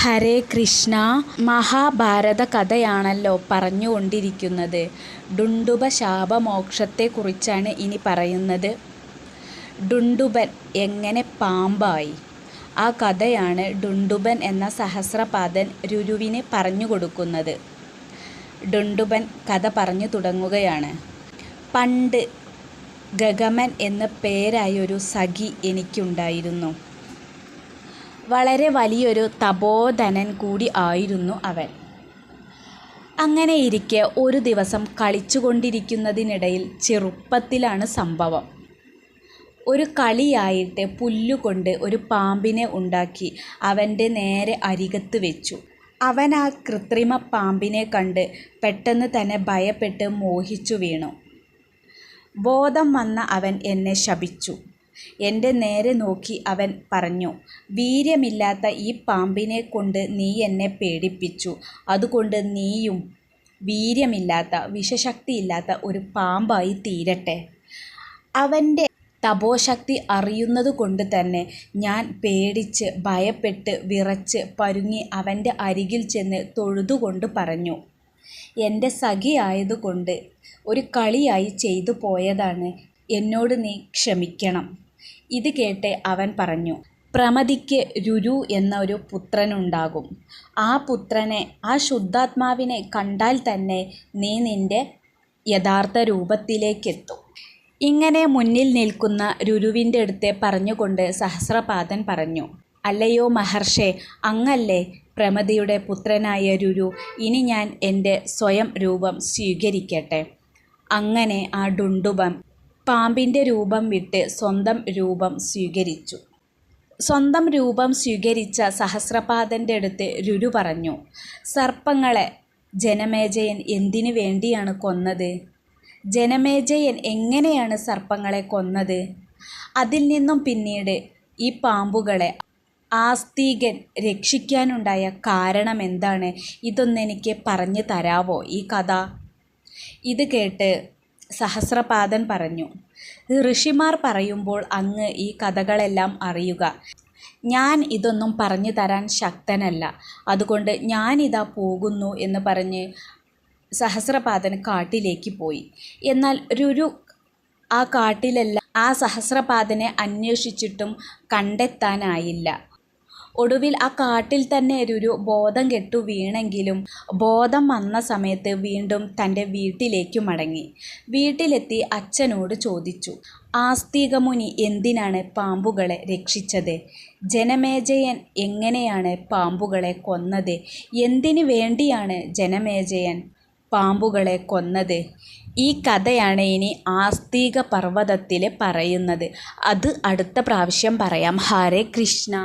ഹരേ കൃഷ്ണ മഹാഭാരത കഥയാണല്ലോ പറഞ്ഞുകൊണ്ടിരിക്കുന്നത്. ഡുണ്ടുബ ശാപമോക്ഷത്തെക്കുറിച്ചാണ് ഇനി പറയുന്നത്. ഡുണ്ടുബൻ എങ്ങനെ പാമ്പായി? ആ കഥയാണ് ഡുണ്ടുബൻ എന്ന സഹസ്രപാദൻ രുരുവിന് പറഞ്ഞു കൊടുക്കുന്നത് ഡുണ്ടുബൻ കഥ പറഞ്ഞു തുടങ്ങുകയാണ്. പണ്ട് ഗഗമൻ എന്ന പേരായൊരു സഖി എനിക്കുണ്ടായിരുന്നു. വളരെ വലിയൊരു തപോധനൻ കൂടി ആയിരുന്നു അവൻ. അങ്ങനെയിരിക്കെ ഒരു ദിവസം കളിച്ചുകൊണ്ടിരിക്കുന്നതിനിടയിൽ ചെറുപ്പത്തിലാണ് സംഭവം. ഒരു കളിയായിട്ട് പുല്ലുകൊണ്ട് ഒരു പാമ്പിനെ ഉണ്ടാക്കി അവന്റെ നേരെ അരികത്ത് വെച്ചു. അവൻ ആ കൃത്രിമ പാമ്പിനെ കണ്ട് പെട്ടെന്ന് തന്നെ ഭയപ്പെട്ട് മോഹിച്ചു വീണു. ബോധം വന്ന അവൻ എന്നെ ശപിച്ചു. എന്റെ നേരെ നോക്കി അവൻ പറഞ്ഞു വീര്യമില്ലാത്ത ഈ പാമ്പിനെ കൊണ്ട് നീ എന്നെ പേടിപ്പിച്ചു. അതുകൊണ്ട് നീയും വീര്യമില്ലാത്ത വിഷശക്തിയില്ലാത്ത ഒരു പാമ്പായി തീരട്ടെ. അവന്റെ തപോശക്തി അറിയുന്നത് കൊണ്ട് തന്നെ ഞാൻ പേടിച്ച് ഭയപ്പെട്ട് വിറച്ച് പരുങ്ങി അവന്റെ അരികിൽ ചെന്ന് തൊഴുതുകൊണ്ട് പറഞ്ഞു എന്റെ സഖിയായതുകൊണ്ട് ഒരു കളിയായി ചെയ്തു പോയതാണ്. എന്നോട് നീ ക്ഷമിക്കണം. ഇത് കേട്ട് അവൻ പറഞ്ഞു പ്രമതിക്ക് രുരു എന്ന ഒരു പുത്രനുണ്ടാകും. ആ പുത്രനെ ആ ശുദ്ധാത്മാവിനെ കണ്ടാൽ തന്നെ നീ നിന്റെ യഥാർത്ഥ രൂപത്തിലേക്കെത്തും. ഇങ്ങനെ മുന്നിൽ നിൽക്കുന്ന രുരുവിന്റെ അടുത്ത് പറഞ്ഞുകൊണ്ട് സഹസ്രപാദൻ പറഞ്ഞു അല്ലയോ മഹർഷേ അങ്ങല്ലേ പ്രമതിയുടെ പുത്രനായ രുരു ഇനി ഞാൻ എന്റെ സ്വയം രൂപം സ്വീകരിക്കട്ടെ. അങ്ങനെ ആ ഡുണ്ടുബം പാമ്പിന്റെ രൂപം വിട്ട് സ്വന്തം രൂപം സ്വീകരിച്ചു. സ്വന്തം രൂപം സ്വീകരിച്ച സഹസ്രപാദന്റെ അടുത്ത് രുരു പറഞ്ഞു സർപ്പങ്ങളെ ജനമേജയൻ എന്തിനു വേണ്ടിയാണ് കൊന്നത്? ജനമേജയൻ എങ്ങനെയാണ് സർപ്പങ്ങളെ കൊന്നത്? അതിൽ നിന്നും പിന്നീട് ഈ പാമ്പുകളെ ആസ്തികൻ രക്ഷിക്കാനുണ്ടായ കാരണം എന്താണ്? ഇതൊന്നെനിക്ക് പറഞ്ഞു തരാവോ ഈ കഥ? ഇത് കേട്ട് സഹസ്രപാദൻ പറഞ്ഞു ഋഷിമാർ പറയുമ്പോൾ അങ്ങ് ഈ കഥകളെല്ലാം അറിയുക. ഞാൻ ഇതൊന്നും പറഞ്ഞു തരാൻ ശക്തനല്ല. അതുകൊണ്ട് ഞാനിതാ പോകുന്നു എന്ന് പറഞ്ഞ് സഹസ്രപാദൻ കാട്ടിലേക്ക് പോയി. എന്നാൽ രുരു ആ കാട്ടിലെല്ലാം ആ സഹസ്രപാദനെ അന്വേഷിച്ചിട്ടും കണ്ടെത്താനായില്ല. ഒടുവിൽ ആ കാട്ടിൽ തന്നെ ഒരു ബോധം കെട്ടു വീണെങ്കിലും ബോധം വന്ന സമയത്ത് വീണ്ടും തന്റെ വീട്ടിലേക്ക് മടങ്ങി. വീട്ടിലെത്തി അച്ഛനോട് ചോദിച്ചു ആസ്തികമുനി എന്തിനാണ് പാമ്പുകളെ രക്ഷിച്ചത്? ജനമേജയൻ എങ്ങനെയാണ് പാമ്പുകളെ കൊന്നത്? എന്തിനു വേണ്ടിയാണ് ജനമേജയൻ പാമ്പുകളെ കൊന്നത്? ഈ കഥയാണ് ഇനി ആസ്തിക പർവതത്തിൽ പറയുന്നത്. അത് അടുത്ത പ്രാവശ്യം പറയാം. ഹരേ കൃഷ്ണ.